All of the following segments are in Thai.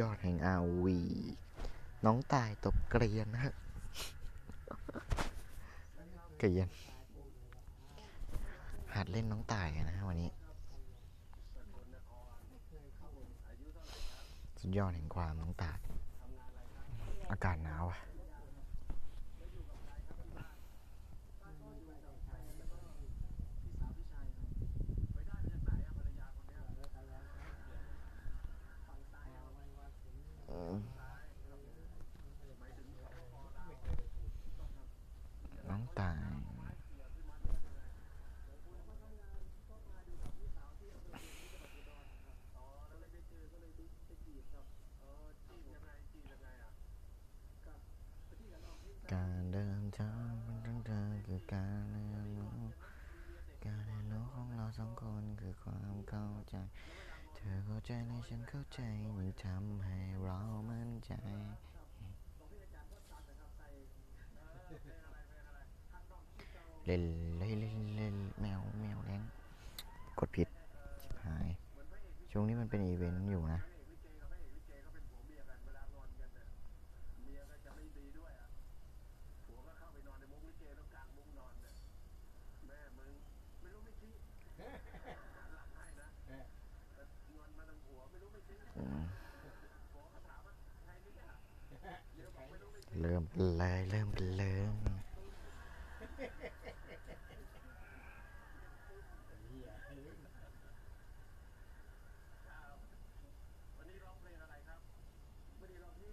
ยอดแห่งอาวีน้องตายตบเกรียนนะฮะเกรียน หัดเล่นน้องตายนะฮะวันนี้ สุดยอดแห่งความน้องตาย อากาศหนาวอะ น้องตาย การเดินทางมันทั้งเธอคือการเรียนรู้การเรียนรู้ของเราสองคนคือความเข้าใจ เธอเข้าใจและฉันเข้าใจนี่ทำให้เรามั่นใจเล่นเล่นเล่นเล่นแมวแมวแรงกดผิดหาย ช่วงนี้มันเป็นอีเวนต์อยู่นะ เริ่มกันเลยเริ่มกันเลย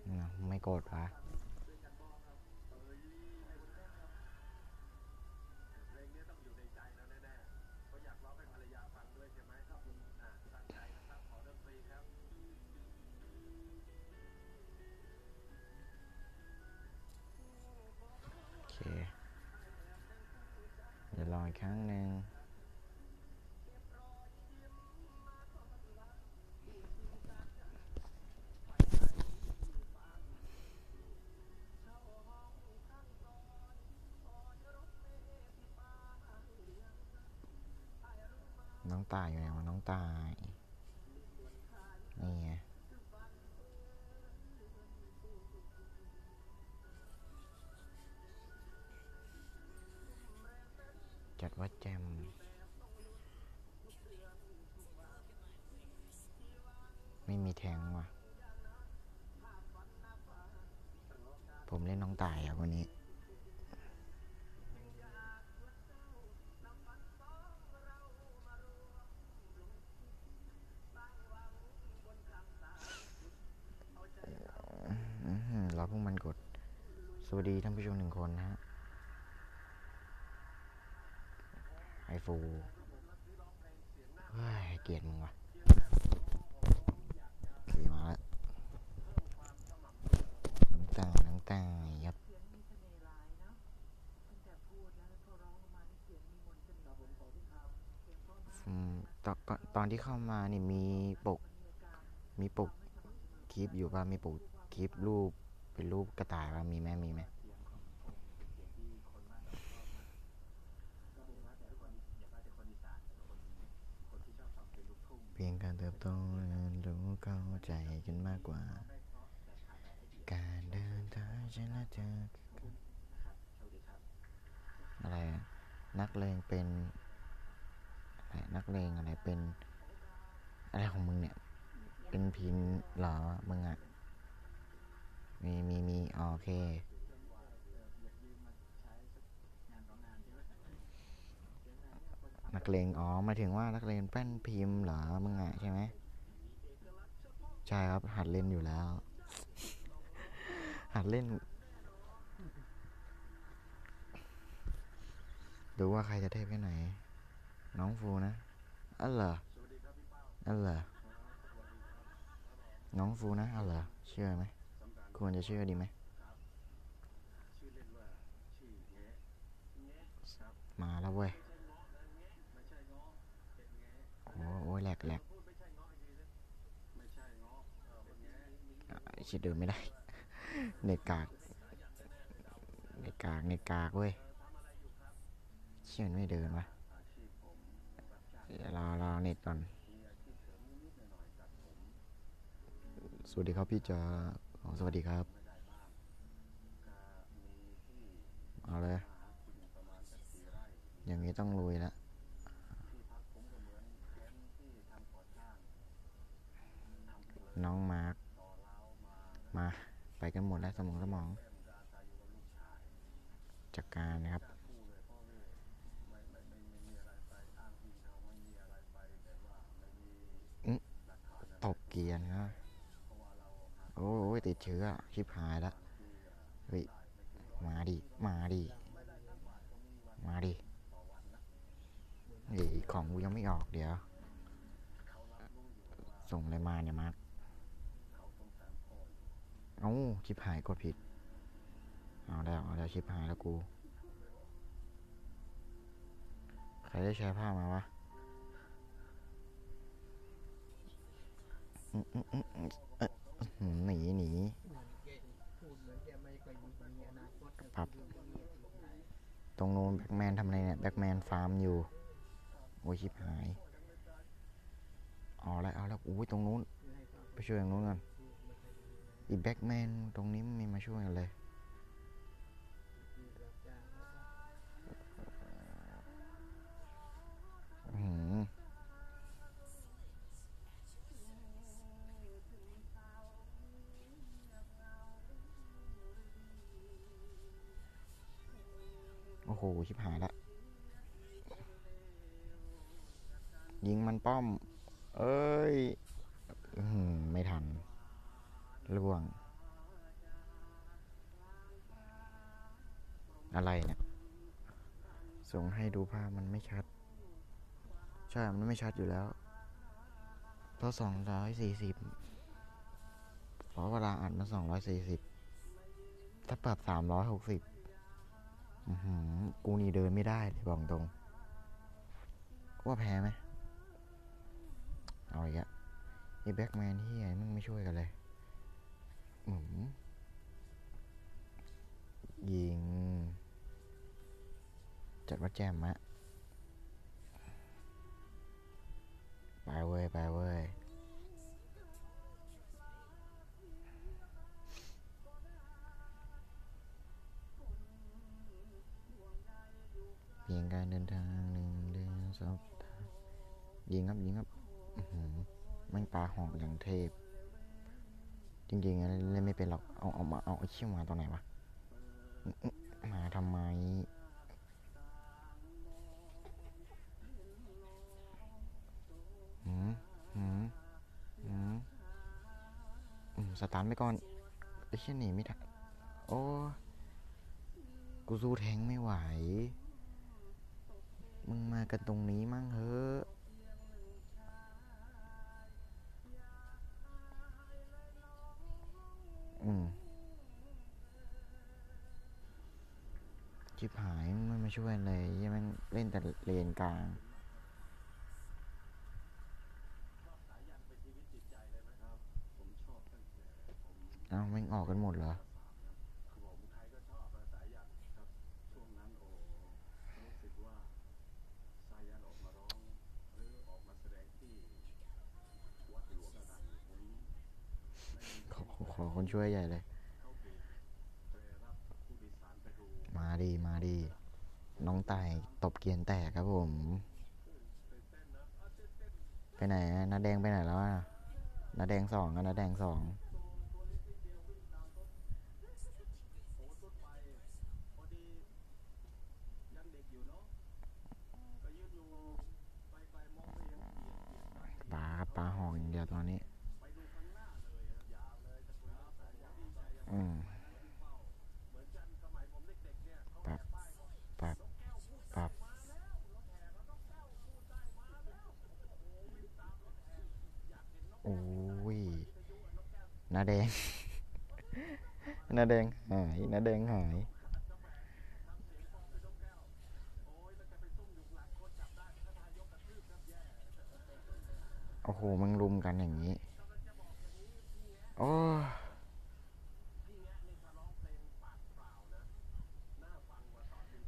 น่มไม่โกรธปะ ครั้งหนึ่งน้องตายอยู่ไหนวะน้องตาย จัดว่าแจมไม่มีแทงว่ะ ผมเล่นน้องตายอะวันนี้อื้อหือเราเพิ่งมันกด สวัสดีท่านผู้ชมหนึ่งคนนะฮะ ไอ ฟูเฮ้เกลียดมึงวะขี่มาแล้วน้ำตาน้ำตายับตอนก่อนตอนที่เข้ามานี่มีปก มีปกคลิปอยู่ป่ะมีปกคลิปรูปเป็นรูปกระต่ายป่ะมีไหมมีไหม เพียงการเติบโตเรียนรู้เข้าใจกันมากกว่า การเดินทางฉันและเธออะไรนักเลงเป็นอะไรนักเลงอะไรเป็น อะไรของมึงเนี่ย เป็นพินเหรอมึงอะมีมีมีโอเค กเลงอ๋อมาถึงว่านักเลงแป้นพิมพ์เหรอมึงอะใช่ไหมใช่ครับ หัดเล่นอยู่แล้ว หัดเล่น ดูว่าใครจะเทพแค่ไหน น้องฟูนะอ๋อเหรออ๋อเหรอน้องฟูนะอ๋อเหรอเชื่อไหมควรจะเชื่อดีไหมมาแล้วเว้ย โอ้โอ้ ยแหลกแหลกอ่าชิดเดินไม่ได้เนกากเนกากเนกากเว้ย เชื่อมไม่เดินวะรอรอเน็ตก่อน สวัสดีครับพี่จ๋าอ๋อสวัสดีครับ เอาเลย อย่างนี้ต้องลุยแล้ว น้องมาร์ค มา ไปกันหมดแล้วสมองสมองจัดการนะครับอืมตบเกียร์นะโอ้ยติดเชื้อชิบหายแล้วเฮ้ยมาดิ มาดิ มาดิเฮ้ยของกูยังไม่ออกเดี๋ยว ส่งอะไรมาเนี่ยมาร์ค เอ้าชิบหายกดผิด เอาแล้วเอาแล้วชิบหายแล้วกู ใครได้แชร์ภาพมาวะหนีหนีพูดเหมือนจะไม่ค่อยมีมีอนาคตครับตรงนู้นแบ็กแมนทำอะไรเนี่ย แบ็กแมนฟาร์มอยู่ โอ้ยชิบหาย เอาแล้วเอาแล้วอุ้ยตรงนู้น ไปช่วยตรงนู้นกัน อีแบ็กแมนตรงนี้ไม่มาช่วยเลยอื้อหือโอ้โห ชิบหายละ ยิงมันป้อม เอ้ย ไม่ทัน ล่วง อะไรเนี่ย ส่งให้ดูภาพมันไม่ชัด ใช่ มันไม่ชัดอยู่แล้วเพราะสองร้อยสี่สิบเพราะเวลาอัดมันสองร้อยสี่สิบถ้าปรับสามร้อยหกสิบหือกูนี่เดินไม่ได้เลยบอกตรง ว่าแพ้ไหม เอาอีกอะไอ้แบ็กแมนที่ไอ้มึงไม่ช่วยกันเลย ยิง จัดว่าแจมมะไปเว้ย ไปเว้ย เพียงการเดินทางหนึ่งเดือนสองยิงครับ ยิงครับอื้อหือแม่งปลาหอกอย่างเทพ จริงๆเล่นไม่เป็นหรอก เอาเอามาเอาไอ้เชี่ยมาตอนไหนวะ มาทำไม หืมหืมหืมสตาร์ทไปก่อน ไอ้เชี่ยหนีไม่ทัน โอ้ กูสู้แทงไม่ไหว มึงมากันตรงนี้มั่งเฮ้อะอืมชิบหายมันไม่ช่วยเลยยังม่งเล่นแต่เลนกลางเอ้าแม่งออกกันหมดเหรอขอขอคน ช่วยใหญ่เลย มาดีมาดี น้องไต่ตบเกียนแตกครับผม ไปไหนอะนาแดงไปไหนแล้วอะนาแดงสองอะนาแดงสองปลาปลาหอกอย่างเดียวตอนนี้ อืมปรับปรับปรับโอ้ยน้าแดง นาแดงหายน้าแดงหายโอ้โหมึงรุมกันอย่างนี้โอ้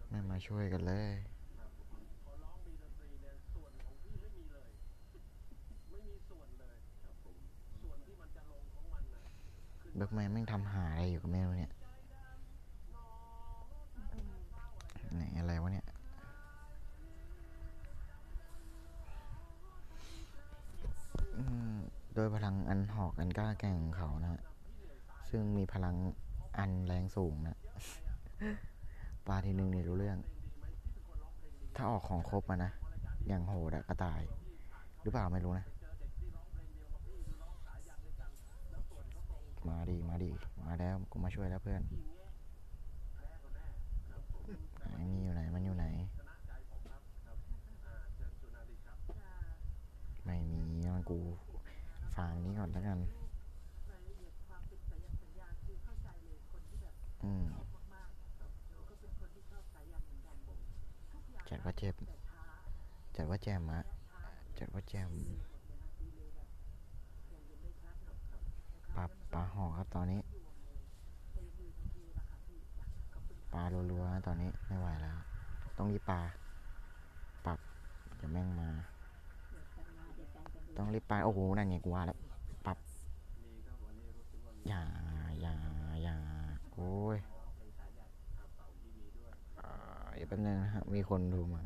ไม่มาช่วยกันเลย เบิร์กแมนแม่งทำหาอะไรอยู่กับแม่รู้เนี่ยไหนอะไรวะเนี่ย โดยพลังอันหอกอันกล้าแกร่งของเขานะฮะซึ่งมีพลังอันแรงสูงนะ ปลาทีนึงเนี่ยรู้เรื่อง ถ้าออกของครบมานะ อย่างโหดอะกระต่าย หรือเปล่าไม่รู้นะ มาดีมาดีมาแล้วกูมาช่วยแล้วเพื่อนไหนมีอยู่ไหนมันอยู่ไหน ไม่มีงั้นกูฟาร์มนี้ก่อนแล้วกันอืมจัดว่าเจ็บจัดว่าแจมอะจัดว่าแจม ปลาห่อครับตอนนี้ ปลารัวๆนะตอนนี้ไม่ไหวแล้ว ต้องรีบปลา ปรับเดี๋ยวแม่งมา ต้องรีบไปโอ้โห นั่นไงกูว่าแล้วปรับอย่าอย่าอย่าโอ้ยเอ่อเดี๋ยวแป๊บนึงนะฮะมีคนโทรมา